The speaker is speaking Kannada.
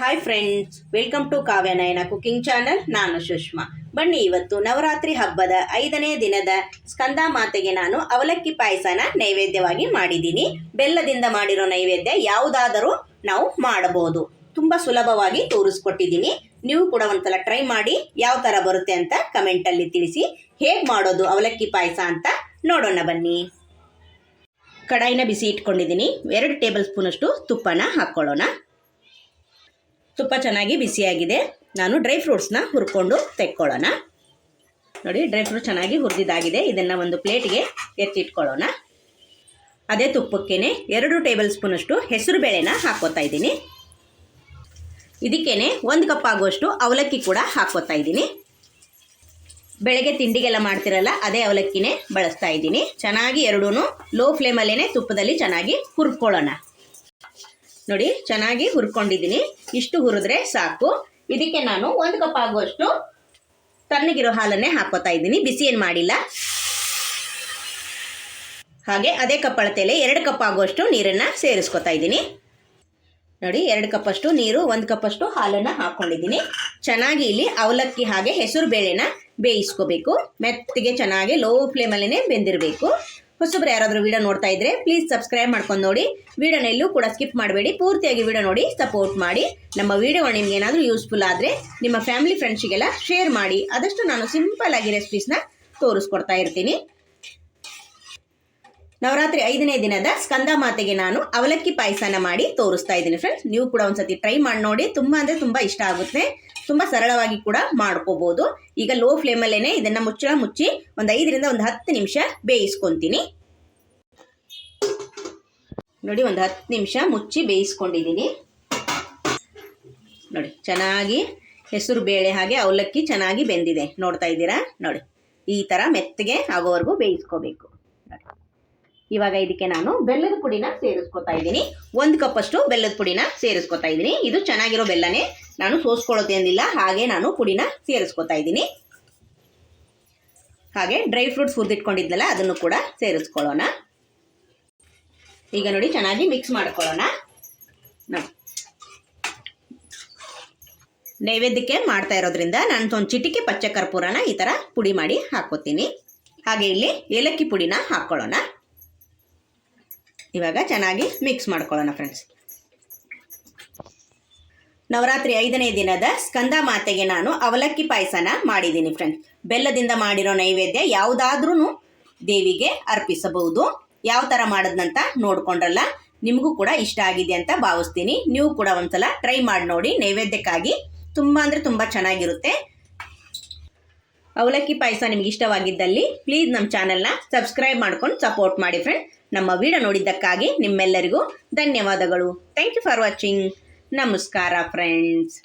Hi friends welcome to Kavyanayana cooking channel ನಾನು ಸುಷ್ಮಾ. ಬನ್ನಿ, ಇವತ್ತು ನವರಾತ್ರಿ ಹಬ್ಬದ ಐದನೇ ದಿನದ ಸ್ಕಂದ ಮಾತೆಗೆ ನಾನು ಅವಲಕ್ಕಿ ಪಾಯಸನ ನೈವೇದ್ಯವಾಗಿ ಮಾಡಿದ್ದೀನಿ. ಬೆಲ್ಲದಿಂದ ಮಾಡಿರೋ ನೈವೇದ್ಯ ಯಾವುದಾದರೂ ನಾವು ಮಾಡಬಹುದು. ತುಂಬ ಸುಲಭವಾಗಿ ತೋರಿಸ್ಕೊಟ್ಟಿದ್ದೀನಿ. ನೀವು ಕೂಡ ಒಂದ್ಸಲ ಟ್ರೈ ಮಾಡಿ ಯಾವ ಥರ ಬರುತ್ತೆ ಅಂತ ಕಮೆಂಟಲ್ಲಿ ತಿಳಿಸಿ. ಹೇಗೆ ಮಾಡೋದು ಅವಲಕ್ಕಿ ಪಾಯಸ ಅಂತ ನೋಡೋಣ ಬನ್ನಿ. ಕಡಾಯಿನ ಬಿಸಿ ಇಟ್ಕೊಂಡಿದ್ದೀನಿ. ಎರಡು ಟೇಬಲ್ ಸ್ಪೂನಷ್ಟು ತುಪ್ಪನ ಹಾಕ್ಕೊಳ್ಳೋಣ. ತುಪ್ಪ ಚೆನ್ನಾಗಿ ಬಿಸಿಯಾಗಿದೆ. ನಾನು ಡ್ರೈ ಫ್ರೂಟ್ಸ್ನ ಹುರ್ಕೊಂಡು ತೆಕ್ಕೊಳ್ಳೋಣ. ನೋಡಿ ಡ್ರೈ ಫ್ರೂಟ್ ಚೆನ್ನಾಗಿ ಹುರಿದಿದ್ದಾಗಿದೆ. ಇದನ್ನು ಒಂದು ಪ್ಲೇಟ್ಗೆ ಎತ್ತಿಟ್ಕೊಳ್ಳೋಣ. ಅದೇ ತುಪ್ಪಕ್ಕೇ ಎರಡು ಟೇಬಲ್ ಸ್ಪೂನಷ್ಟು ಹೆಸರು ಬೇಳೆನ ಹಾಕೋತಾ ಇದ್ದೀನಿ. ಇದಕ್ಕೇ ಒಂದು ಕಪ್ ಆಗುವಷ್ಟು ಅವಲಕ್ಕಿ ಕೂಡ ಹಾಕೋತಾ ಇದ್ದೀನಿ. ಬೆಳಗ್ಗೆ ತಿಂಡಿಗೆಲ್ಲ ಮಾಡ್ತಿರಲ್ಲ, ಅದೇ ಅವಲಕ್ಕಿನೇ ಬಳಸ್ತಾ ಇದ್ದೀನಿ. ಚೆನ್ನಾಗಿ ಎರಡೂ ಲೋ ಫ್ಲೇಮಲ್ಲೇ ತುಪ್ಪದಲ್ಲಿ ಚೆನ್ನಾಗಿ ಹುರ್ಕೊಳ್ಳೋಣ. ನೋಡಿ, ಚೆನ್ನಾಗಿ ಹುರ್ಕೊಂಡಿದ್ದೀನಿ. ಇಷ್ಟು ಹುರಿದ್ರೆ ಸಾಕು. ಇದಕ್ಕೆ ನಾನು ಒಂದು ಕಪ್ ಆಗುವಷ್ಟು ತಣ್ಣಗಿರೋ ಹಾಲನ್ನೇ ಹಾಕೋತಾ ಇದ್ದೀನಿ. ಬಿಸಿ ಏನು ಮಾಡಿಲ್ಲ. ಹಾಗೆ ಅದೇ ಕಪ್ ಅಳತೆಯಲ್ಲಿ ಎರಡು ಕಪ್ ಆಗುವಷ್ಟು ನೀರನ್ನು ಸೇರಿಸ್ಕೊತಾ ಇದ್ದೀನಿ. ನೋಡಿ, ಎರಡು ಕಪ್ಪಷ್ಟು ನೀರು, ಒಂದು ಕಪ್ಪಷ್ಟು ಹಾಲನ್ನು ಹಾಕ್ಕೊಂಡಿದ್ದೀನಿ ಚೆನ್ನಾಗಿ ಇಲ್ಲಿ ಅವಲಕ್ಕಿ ಹಾಗೆ ಹೆಸರು ಬೇಳೆನ ಬೇಯಿಸ್ಕೋಬೇಕು. ಮೆತ್ತಗೆ ಚೆನ್ನಾಗಿ ಲೋ ಫ್ಲೇಮಲ್ಲೇ ಬೆಂದಿರಬೇಕು. ಹೊಸಬ್ರು ಯಾರಾದರೂ ವಿಡಿಯೋ ನೋಡ್ತಾ ಇದ್ರೆ ಪ್ಲೀಸ್ ಸಬ್ಸ್ಕ್ರೈಬ್ ಮಾಡ್ಕೊಂಡು ನೋಡಿ. ವಿಡಿಯೋನ ಎಲ್ಲೂ ಕೂಡ ಸ್ಕಿಪ್ ಮಾಡಬೇಡಿ. ಪೂರ್ತಿಯಾಗಿ ವಿಡಿಯೋ ನೋಡಿ ಸಪೋರ್ಟ್ ಮಾಡಿ. ನಮ್ಮ ವಿಡಿಯೋ ನಿಮ್ಗೆ ಏನಾದರೂ ಯೂಸ್ಫುಲ್ ಆದರೆ ನಿಮ್ಮ ಫ್ಯಾಮಿಲಿ ಫ್ರೆಂಡ್ಸಿಗೆಲ್ಲ ಶೇರ್ ಮಾಡಿ. ಆದಷ್ಟು ನಾನು ಸಿಂಪಲ್ ಆಗಿ ರೆಸಿಪೀಸ್ನ ತೋರಿಸ್ಕೊಡ್ತಾ ಇರ್ತೀನಿ. ನವರಾತ್ರಿ ಐದನೇ ದಿನದ ಸ್ಕಂದ ಮಾತೆಗೆ ನಾನು ಅವಲಕ್ಕಿ ಪಾಯಸನ ಮಾಡಿ ತೋರಿಸ್ತಾ ಇದ್ದೀನಿ ಫ್ರೆಂಡ್ಸ್ ನೀವು ಕೂಡ ಒಂದ್ಸತಿ ಟ್ರೈ ಮಾಡಿ ನೋಡಿ. ತುಂಬ ಅಂದರೆ ತುಂಬ ಇಷ್ಟ ಆಗುತ್ತೆ. ತುಂಬ ಸರಳವಾಗಿ ಕೂಡ ಮಾಡ್ಕೋಬೋದು. ಈಗ ಲೋ ಫ್ಲೇಮಲ್ಲೇ ಇದನ್ನು ಮುಚ್ಚಳ ಮುಚ್ಚಿ ಒಂದು ಐದರಿಂದ ಒಂದು ಹತ್ತು ನಿಮಿಷ ಬೇಯಿಸ್ಕೊತೀನಿ. ನೋಡಿ, ಒಂದು ಹತ್ತು ನಿಮಿಷ ಮುಚ್ಚಿ ಬೇಯಿಸ್ಕೊಂಡಿದ್ದೀನಿ. ನೋಡಿ, ಚೆನ್ನಾಗಿ ಹೆಸರು ಬೇಳೆ ಹಾಗೆ ಅವಲಕ್ಕಿ ಚೆನ್ನಾಗಿ ಬೆಂದಿದೆ. ನೋಡ್ತಾ ಇದ್ದೀರಾ? ನೋಡಿ, ಈ ಥರ ಮೆತ್ತಗೆ ಆಗೋವರೆಗೂ ಬೇಯಿಸ್ಕೋಬೇಕು. ನೋಡಿ. ಇವಾಗ ಇದಕ್ಕೆ ನಾನು ಬೆಲ್ಲದ ಪುಡಿನ ಸೇರಿಸ್ಕೊತಾ ಇದ್ದೀನಿ. ಒಂದು ಕಪ್ಪಷ್ಟು ಬೆಲ್ಲದ ಪುಡಿನ ಸೇರಿಸ್ಕೊತಾ ಇದ್ದೀನಿ. ಇದು ಚೆನ್ನಾಗಿರೋ ಬೆಲ್ಲನೇ ನಾನು ಸೋಸ್ಕೊಳ್ಳೋದೇನಿಲ್ಲ ಹಾಗೆ ನಾನು ಪುಡಿನ ಸೇರಿಸ್ಕೊತಾ ಇದ್ದೀನಿ. ಹಾಗೆ ಡ್ರೈ ಫ್ರೂಟ್ಸ್ ಹುರಿದಿಟ್ಕೊಂಡಿದ್ನಲ್ಲ, ಅದನ್ನು ಕೂಡ ಸೇರಿಸ್ಕೊಳ್ಳೋಣ. ಈಗ ನೋಡಿ, ಚೆನ್ನಾಗಿ ಮಿಕ್ಸ್ ಮಾಡ್ಕೊಳ್ಳೋಣ. ನೈವೇದ್ಯಕ್ಕೆ ಮಾಡ್ತಾ ಇರೋದ್ರಿಂದ ನಾನು ಒಂದು ಚಿಟಿಕೆ ಪಚ್ಚ ಕರ್ಪೂರನ ಈ ಥರ ಪುಡಿ ಮಾಡಿ ಹಾಕೋತೀನಿ ಹಾಗೆ ಇಲ್ಲಿ ಏಲಕ್ಕಿ ಪುಡಿನ ಹಾಕ್ಕೊಳ್ಳೋಣ. ಇವಾಗ ಚೆನ್ನಾಗಿ ಮಿಕ್ಸ್ ಮಾಡ್ಕೊಳ್ಳೋಣ ಫ್ರೆಂಡ್ಸ್ ನವರಾತ್ರಿ ಐದನೇ ದಿನದ ಸ್ಕಂದ ಮಾತೆಗೆ ನಾನು ಅವಲಕ್ಕಿ ಪಾಯಸನ ಮಾಡಿದ್ದೀನಿ ಫ್ರೆಂಡ್ಸ್ ಬೆಲ್ಲದಿಂದ ಮಾಡಿರೋ ನೈವೇದ್ಯ ಯಾವುದಾದ್ರೂ ದೇವಿಗೆ ಅರ್ಪಿಸಬಹುದು. ಯಾವ ಥರ ಮಾಡೋದಂತ ನೋಡ್ಕೊಂಡ್ರಲ್ಲ, ನಿಮಗೂ ಕೂಡ ಇಷ್ಟ ಆಗಿದೆ ಅಂತ ಭಾವಿಸ್ತೀನಿ. ನೀವು ಕೂಡ ಒಂದ್ಸಲ ಟ್ರೈ ಮಾಡಿ ನೋಡಿ, ನೈವೇದ್ಯಕ್ಕಾಗಿ ತುಂಬ ಅಂದರೆ ತುಂಬ ಚೆನ್ನಾಗಿರುತ್ತೆ. ಅವಲಕ್ಕಿ ಪಾಯಸ ನಿಮ್ಗೆ ಇಷ್ಟವಾಗಿದ್ದಲ್ಲಿ ಪ್ಲೀಸ್ ನಮ್ಮ ಚಾನೆಲ್ನ ಸಬ್ಸ್ಕ್ರೈಬ್ ಮಾಡ್ಕೊಂಡು ಸಪೋರ್ಟ್ ಮಾಡಿ ಫ್ರೆಂಡ್ ನಮ್ಮ ವಿಡಿಯೋ ನೋಡಿದ್ದಕ್ಕಾಗಿ ನಿಮ್ಮೆಲ್ಲರಿಗೂ ಧನ್ಯವಾದಗಳು. ಥ್ಯಾಂಕ್ ಯು ಫಾರ್ ವಾಚಿಂಗ್ ನಮಸ್ಕಾರ ಫ್ರೆಂಡ್ಸ್